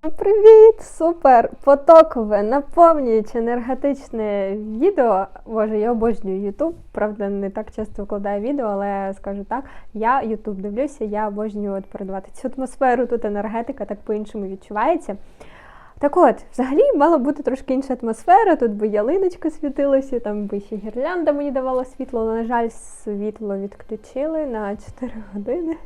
Привіт! Супер! Потокове, наповнююче енергетичне відео. Боже, я обожнюю YouTube. Правда, не так часто викладаю відео, але скажу так, я YouTube дивлюся, я обожнюю от передавати цю атмосферу, тут енергетика так по-іншому відчувається. Так от, взагалі мала бути трошки інша атмосфера, тут би ялиночка світилася, там би ще гірлянда мені давала світло, але, на жаль, світло відключили на 4 години.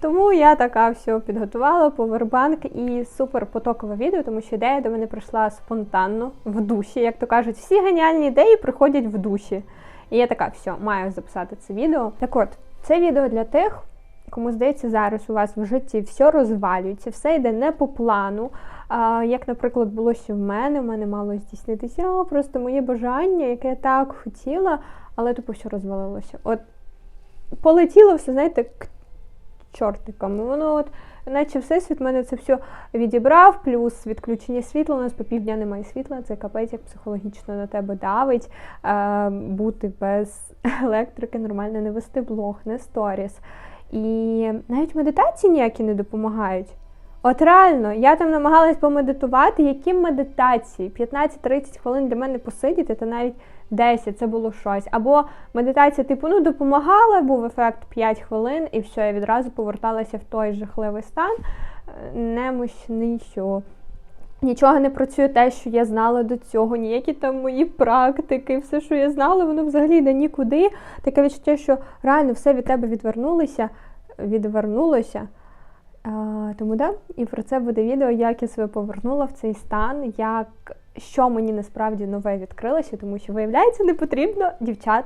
Тому я така все підготувала повербанк і супер потокове відео, тому що ідея до мене прийшла спонтанно в душі. Як то кажуть, всі геніальні ідеї приходять в душі. І я така, все, маю записати це відео. Так от, це відео для тих, кому здається, зараз у вас в житті все розвалюється, все йде не по плану. А, Як, наприклад, було ще в мене, в мене мало здійснитися просто моє бажання, яке я так хотіла, але тупо все розвалилося. От полетіло все, знаєте, к чортикам. Воно от, наче всесвіт мене це все відібрав, плюс відключення світла. У нас по півдня немає світла, це капець, як психологічно на тебе давить. Е, бути без електрики, нормально не вести блог, не сторіс. І навіть медитації ніякі не допомагають. От реально, я там намагалась помедитувати, які медитації? 15-30 хвилин для мене посидіти, та навіть 10 це було щось. Або медитація, типу, ну допомагала, був ефект 5 хвилин, і все, я відразу поверталася в той жахливий стан. Е, Немощний, що нічого не працює те, що я знала до цього, ніякі там мої практики, все, що я знала, воно взагалі йде нікуди. Таке відчуття, що реально все від тебе відвернулося, відвернулося. Тому да, і про це буде відео, як я себе повернула в цей стан, як що мені насправді нове відкрилося, тому що, виявляється, не потрібно дівчат,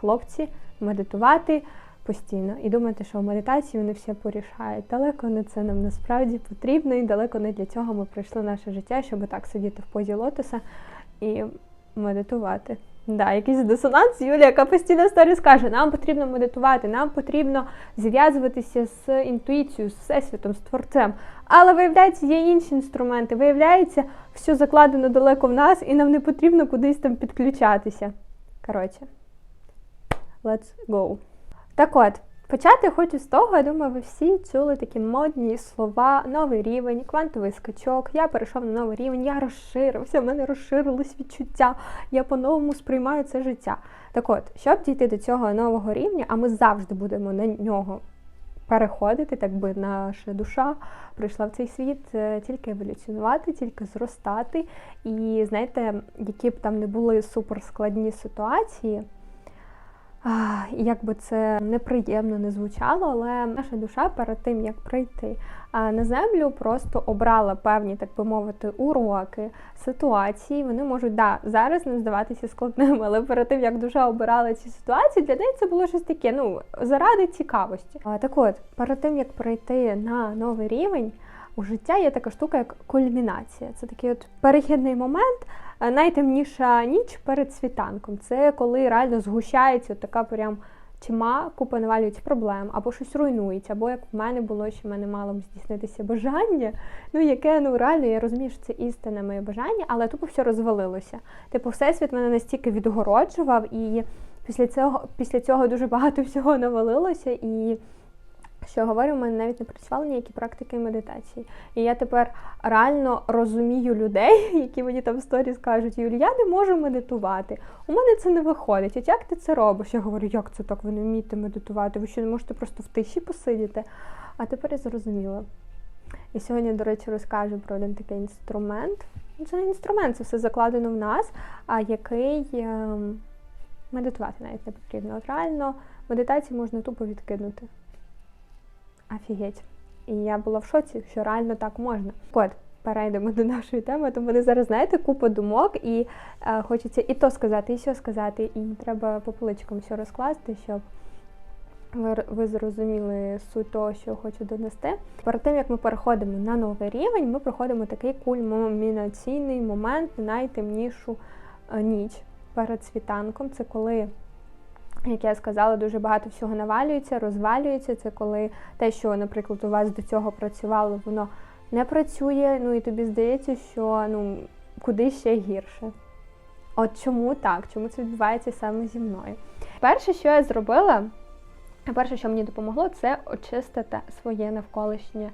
хлопці, медитувати постійно і думати, що в медитації вони все порішають. Далеко не це нам насправді потрібно, і далеко не для цього ми прийшли наше життя, щоб так сидіти в позі лотоса і медитувати. Да, якийсь дисонанс, Юлія, яка постійно сторіс каже, нам потрібно медитувати, нам потрібно зв'язуватися з інтуїцією, з всесвітом, з творцем. Але виявляється, є інші інструменти. Виявляється, все закладено далеко в нас, і нам не потрібно кудись там підключатися. Коротше, let's go. Так от, почати хочу з того, я думаю, ви всі чули такі модні слова, новий рівень, квантовий скачок. Я перейшов на новий рівень, я розширився, в мене розширились відчуття, я по-новому сприймаю це життя. Так от, щоб дійти до цього нового рівня, а ми завжди будемо на нього переходити, так би наша душа прийшла в цей світ е, тільки еволюціонувати, тільки зростати. І знаєте, які б там не були суперскладні ситуації. Як би це неприємно не звучало, але наша душа перед тим, як прийти на землю, просто обрала певні, так би мовити, уроки, ситуації. Вони можуть да, зараз не здаватися складними, але перед тим, як душа обирала ці ситуації, для неї це було щось таке, ну, заради цікавості. Так от, перед тим, як прийти на новий рівень, у життя є така штука, як кульмінація. Це такий от перехідний момент. Найтемніша ніч перед світанком. Це коли реально згущається така прям тьма, купа навалюється проблем, або щось руйнується, або як в мене було, що в мене мало б здійснитися бажання. Ну, яке ну реально я розумію, що це істинне моє бажання, але тупо все розвалилося. Типу, всесвіт мене настільки відгороджував, і після цього після цього дуже багато всього навалилося. і що говорю, в мене навіть не працювали ніякі практики медитації. І я тепер реально розумію людей, які мені там в сторі скажуть, Юлі, я не можу медитувати. У мене це не виходить. От як ти це робиш? Я говорю, як це так? Ви не вмієте медитувати? Ви що не можете просто в тиші посидіти? А тепер я зрозуміла. І сьогодні, до речі, розкажу про один такий інструмент. Ну, це не інструмент, це все закладено в нас, а який ем, медитувати навіть не потрібно. От реально медитацію можна тупо відкинути. Офігеть. І я була в шоці, що реально так можна. От, перейдемо до нашої теми, тому мене зараз, знаєте, купа думок, і е, хочеться і то сказати, і що сказати, і треба по поличкам все розкласти, щоб ви, ви зрозуміли суть того, що хочу донести. Перед тим, як ми переходимо на новий рівень, ми проходимо такий кульмінаційний момент, найтемнішу е, ніч перед світанком. Це коли як я сказала, дуже багато всього навалюється, розвалюється. Це коли те, що, наприклад, у вас до цього працювало, воно не працює, ну і тобі здається, що ну, куди ще гірше. От чому так? Чому це відбувається саме зі мною? Перше, що я зробила, перше, що мені допомогло, це очистити своє навколишнє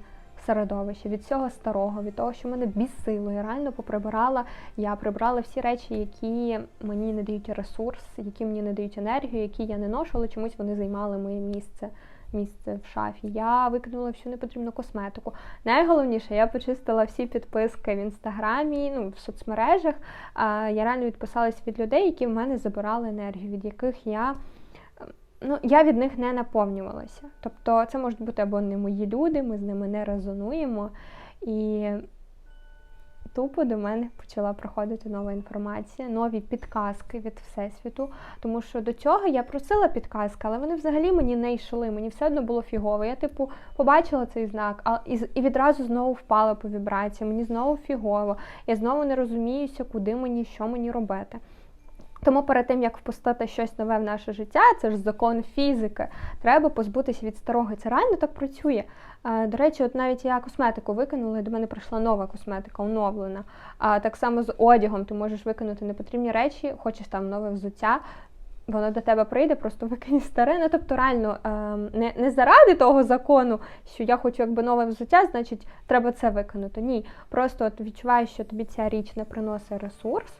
середовища, від всього старого, від того, що мене бісило. Я реально поприбирала. Я прибрала всі речі, які мені не дають ресурс, які мені не дають енергію, які я не ношу, але чомусь вони займали моє місце. Місце в шафі. Я викинула всю непотрібну косметику. Найголовніше, я почистила всі підписки в інстаграмі, ну в соцмережах. Я реально відписалась від людей, які в мене забирали енергію, від яких я ну, я від них не наповнювалася. Тобто це можуть бути або не мої люди, ми з ними не резонуємо. І тупо до мене почала проходити нова інформація, нові підказки від Всесвіту. Тому що до цього я просила підказки, але вони взагалі мені не йшли. Мені все одно було фігово. Я, типу, побачила цей знак, а і відразу знову впала по вібрації. Мені знову фігово. Я знову не розуміюся, куди мені, що мені робити. Тому перед тим, як впустити щось нове в наше життя, це ж закон фізики, треба позбутися від старого. Це реально так працює. До речі, от навіть я косметику викинула, і до мене прийшла нова косметика, оновлена. А так само з одягом ти можеш викинути непотрібні речі, хочеш там нове взуття. Воно до тебе прийде, просто викинь старе. Ну, тобто, реально, не не заради того закону, що я хочу якби нове взуття, значить, треба це викинути. Ні. Просто от відчуваєш, що тобі ця річ не приносить ресурс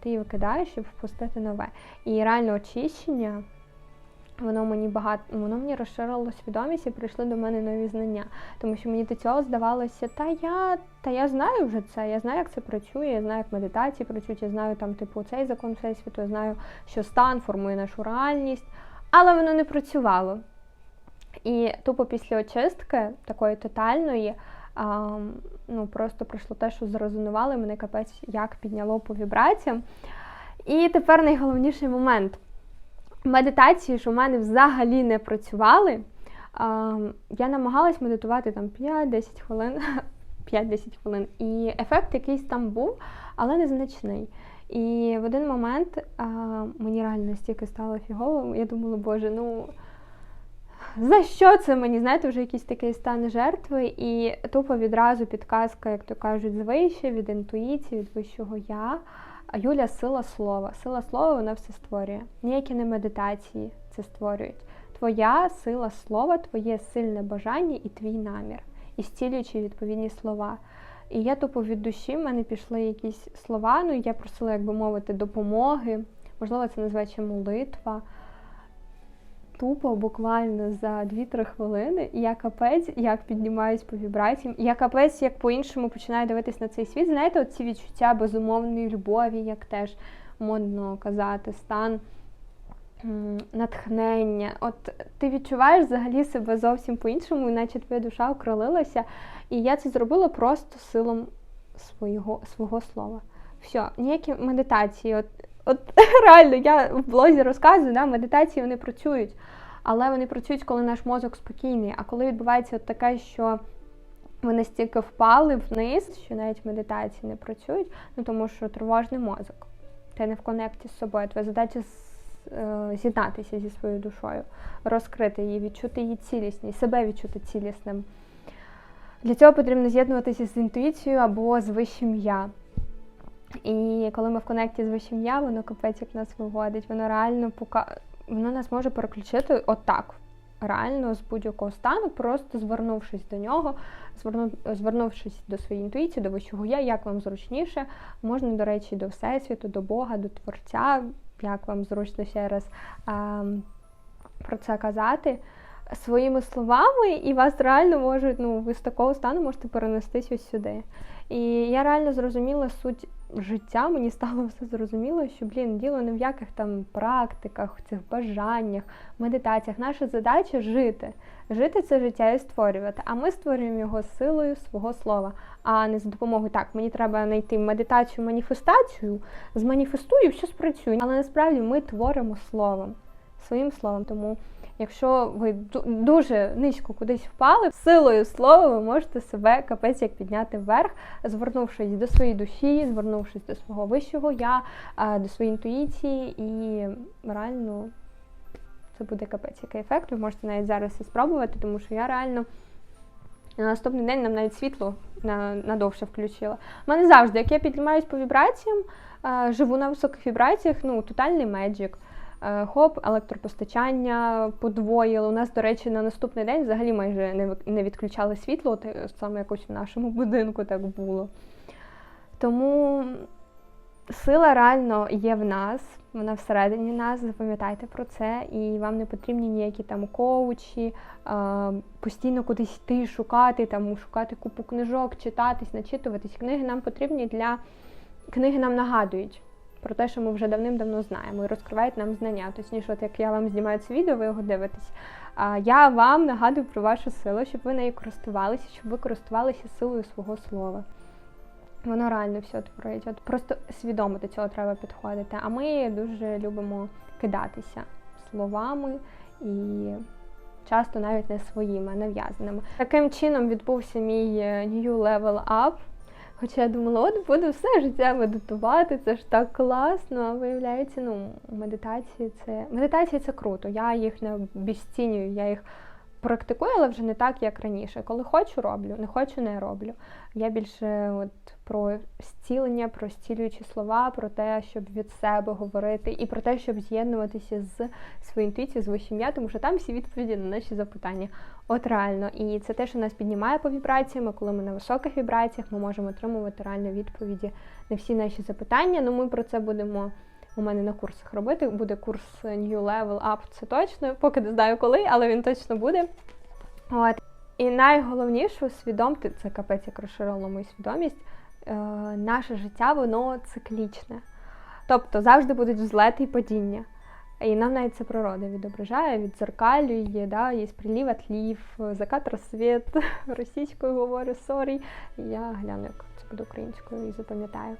ти її викидаєш, щоб впустити нове. І реально очищення, воно мені багато, воно мені розширило свідомість і прийшли до мене нові знання. Тому що мені до цього здавалося, та я та я знаю вже це, я знаю, як це працює, я знаю, як медитації працюють, я знаю там, типу, цей закон всесвіту, я знаю, що стан формує нашу реальність, але воно не працювало. І тупо після очистки такої тотальної а, ну, просто пройшло те, що зрезонували, мене капець як підняло по вібраціям. І тепер найголовніший момент. Медитації ж у мене взагалі не працювали. А, я намагалась медитувати там 5-10 хвилин, 5-10 хвилин, і ефект якийсь там був, але незначний. І в один момент а, мені реально стільки стало фігово, я думала, боже, ну за що це мені? Знаєте, вже якийсь такий стан жертви, і тупо відразу підказка, як то кажуть, звище, від інтуїції, від вищого я. А Юля сила слова. Сила слова вона все створює. Ніякі не медитації це створюють. Твоя сила слова, твоє сильне бажання і твій намір, і зцілюючи відповідні слова. І я тупо від душі, в мене пішли якісь слова, ну я просила, як би мовити, допомоги. Можливо, це називається молитва тупо буквально за 2-3 хвилини, я капець як піднімаюсь по вібраціям, я капець як по-іншому починаю дивитись на цей світ. Знаєте, ці відчуття безумовної любові, як теж модно казати, стан натхнення. От ти відчуваєш взагалі себе зовсім по-іншому, наче твоя душа окролилася. І я це зробила просто силом свого, свого слова. Все, ніякі медитації. От От реально, я в блозі розказую, да, медитації вони працюють, але вони працюють, коли наш мозок спокійний. А коли відбувається от таке, що ви настільки впали вниз, що навіть медитації не працюють, ну тому що тривожний мозок. Ти не в конекті з собою. Твоя задача е, з'єднатися зі своєю душою, розкрити її, відчути її цілісність, себе відчути цілісним. Для цього потрібно з'єднуватися з інтуїцією або з вищим я. І коли ми в конекті з вищим я, воно капець як нас виводить, воно реально пока воно нас може переключити отак. Реально з будь-якого стану, просто звернувшись до нього, зверну, звернувшись до своєї інтуїції, до вищого я, як вам зручніше, можна, до речі, до Всесвіту, до Бога, до Творця, як вам зручно ще раз а, про це казати своїми словами, і вас реально можуть, ну, ви з такого стану можете перенестись ось сюди. І я реально зрозуміла суть життя, мені стало все зрозуміло, що, блін, діло не в яких там практиках, цих бажаннях, медитаціях. Наша задача жити. Жити це життя і створювати. А ми створюємо його силою свого слова, а не за допомогою так. Мені треба знайти медитацію, маніфестацію, зманіфестую, все спрацює. Але насправді ми творимо словом, своїм словом. Тому Якщо ви дуже низько кудись впали, силою слова ви можете себе капець як підняти вверх, звернувшись до своєї душі, звернувшись до свого вищого я, до своєї інтуїції, і реально це буде капець який ефект. Ви можете навіть зараз це спробувати, тому що я реально. На наступний день нам навіть світло надовше включила. У мене завжди, як я піднімаюсь по вібраціям, живу на високих вібраціях, ну, тотальний меджик. Е, Хоп, електропостачання подвоїли. У нас, до речі, на наступний день взагалі майже не відключали світло, е, саме якось в нашому будинку так було. Тому сила реально є в нас, вона всередині нас, запам'ятайте про це, і вам не потрібні ніякі там коучі, е, постійно кудись йти, шукати, там, шукати купу книжок, читатись, начитуватись. Книги нам потрібні для книги нам нагадують про те, що ми вже давним-давно знаємо, і розкривають нам знання. Точніше, от як я вам знімаю це відео, ви його дивитесь. А я вам нагадую про вашу силу, щоб ви нею користувалися, щоб ви користувалися силою свого слова. Воно реально все творить. От просто свідомо до цього треба підходити. А ми дуже любимо кидатися словами і часто навіть не своїми, а нав'язаними. Таким чином відбувся мій е, New Level Up. Хоча я думала, от буду все життя медитувати, це ж так класно. А виявляється, ну, медитації це медитації це круто. Я їх не обіцінюю, я їх практикую, але вже не так, як раніше. Коли хочу, роблю, не хочу, не роблю. Я більше от про зцілення, про зцілюючі слова, про те, щоб від себе говорити, і про те, щоб з'єднуватися з своєю інтуїцією, з вищим я, тому що там всі відповіді на наші запитання. От реально, і це те, що нас піднімає по вібраціям. Коли ми на високих вібраціях, ми можемо отримувати реально відповіді на всі наші запитання. Ну, ми про це будемо у мене на курсах робити. Буде курс New Level Up, це точно. Поки не знаю коли, але він точно буде. От. І найголовніше усвідомити, це капець як розширило мою свідомість, наше життя, воно циклічне. Тобто завжди будуть взлети і падіння. І нам навіть це природа відображає, відзеркалює, да, є прилів, отлів, закат, розсвіт. Російською говорю, сорі. Я гляну, як це буде українською і запам'ятаю.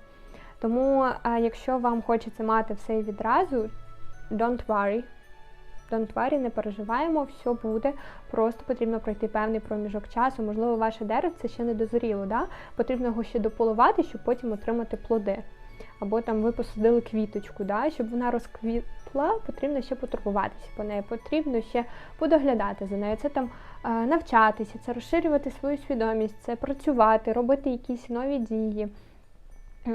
Тому, якщо вам хочеться мати все відразу, don't worry. Don't worry, не переживаємо, все буде. Просто потрібно пройти певний проміжок часу. Можливо, ваше деревце ще не дозріло, да? потрібно його ще дополувати, щоб потім отримати плоди. Або там ви посадили квіточку, да? щоб вона розквітла, потрібно ще потурбуватися по неї, потрібно ще подоглядати за нею. Це там е, навчатися, це розширювати свою свідомість, це працювати, робити якісь нові дії.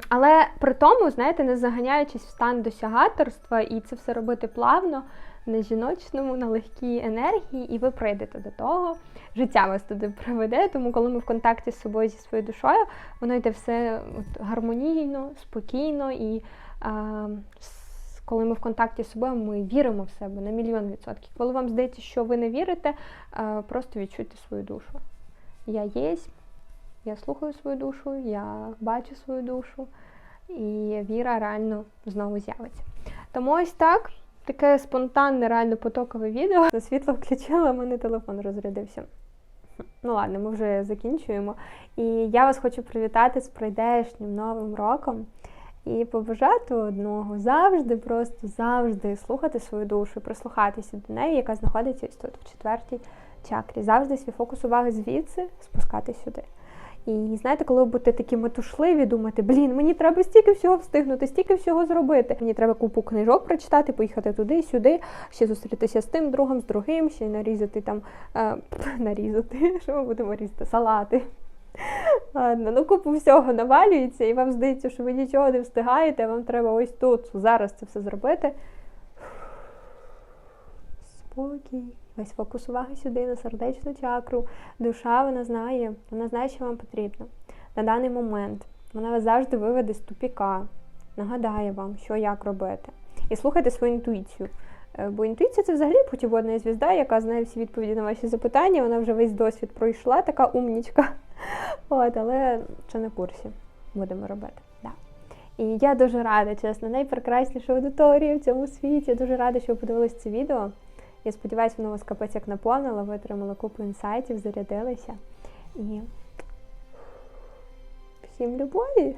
Але при тому, знаєте, не заганяючись в стан досягаторства і це все робити плавно, на жіночному, на легкій енергії, і ви прийдете до того. Життя вас туди приведе, тому коли ми в контакті з собою зі своєю душою, воно йде все от, гармонійно, спокійно, і а, коли ми в контакті з собою, ми віримо в себе на мільйон відсотків. Коли вам здається, що ви не вірите, просто відчуйте свою душу. Я єсть, я слухаю свою душу, я бачу свою душу, і віра реально знову з'явиться. Тому ось так. Таке спонтанне, реально потокове відео. Світло включила, в мене телефон розрядився. Ну ладно, ми вже закінчуємо. І я вас хочу привітати з прийдешнім новим роком і побажати одного завжди, просто завжди слухати свою душу, прислухатися до неї, яка знаходиться ось тут, в четвертій чакрі. Завжди свій фокус уваги звідси спускати сюди. І знаєте, коли ви будете такі метушливі, думати, блін, мені треба стільки всього встигнути, стільки всього зробити. Мені треба купу книжок прочитати, поїхати туди, сюди, ще зустрітися з тим другом, з другим, ще й нарізати там, е, нарізати, що ми будемо різати, салати. Ладно, ну купу всього навалюється, і вам здається, що ви нічого не встигаєте, вам треба ось тут, зараз це все зробити. Спокій. Весь фокус уваги сюди на сердечну чакру. Душа вона знає, вона знає, що вам потрібно на даний момент. Вона вас завжди виведе з тупіка, нагадає вам, що як робити. І слухайте свою інтуїцію. Е, Бо інтуїція це взагалі путіводна звізда, яка знає всі відповіді на ваші запитання. Вона вже весь досвід пройшла, така умнічка. От, але ще на курсі будемо робити. Да. І я дуже рада, чесно, найпрекрасніша аудиторія в цьому світі. Я дуже рада, що ви подивилися це відео. Я сподіваюся, воно вас капець як наповнило, ви отримали купу інсайтів, зарядилися. І всім любові!